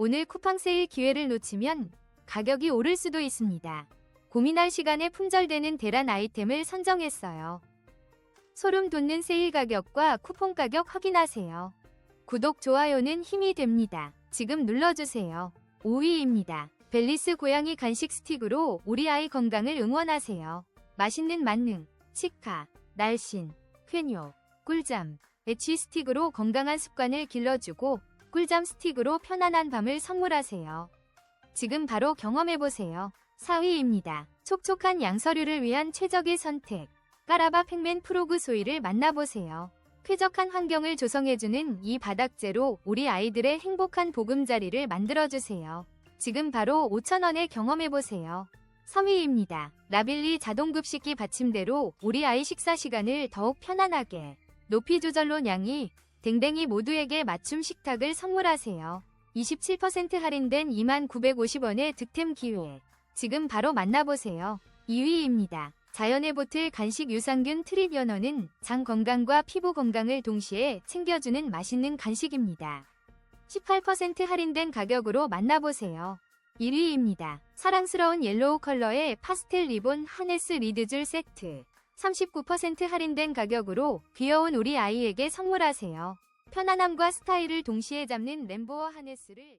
오늘 쿠팡 세일 기회를 놓치면 가격이 오를 수도 있습니다. 고민할 시간에 품절되는 대란 아이템을 선정했어요. 소름 돋는 세일 가격과 쿠폰 가격 확인하세요. 구독, 좋아요는 힘이 됩니다. 지금 눌러주세요. 5위입니다. 벨리스 고양이 간식 스틱으로 우리 아이 건강을 응원하세요. 맛있는 만능, 치카, 날씬, 쾌뇨, 꿀잠, 애취 스틱으로 건강한 습관을 길러주고 꿀잠 스틱으로 편안한 밤을 선물하세요. 지금 바로 경험해보세요. 4위입니다. 촉촉한 양서류를 위한 최적의 선택. 까라바 팩맨 프로그 소이를 만나보세요. 쾌적한 환경을 조성해주는 이 바닥재로 우리 아이들의 행복한 보금자리를 만들어주세요. 지금 바로 5,000원에 경험해보세요. 3위입니다. 라빌리 자동급식기 받침대로 우리 아이 식사 시간을 더욱 편안하게 높이 조절로 냥이 댕댕이 모두에게 맞춤 식탁을 선물하세요. 27% 할인된 2950원의 득템 기회. 지금 바로 만나보세요. 2위입니다. 자연의 보틀 간식 유산균 트립 연어는 장 건강과 피부 건강을 동시에 챙겨주는 맛있는 간식입니다. 18% 할인된 가격으로 만나보세요. 1위입니다. 사랑스러운 옐로우 컬러의 파스텔 리본 하네스 리드줄 세트. 39% 할인된 가격으로 귀여운 우리 아이에게 선물하세요. 편안함과 스타일을 동시에 잡는 램보어 하네스를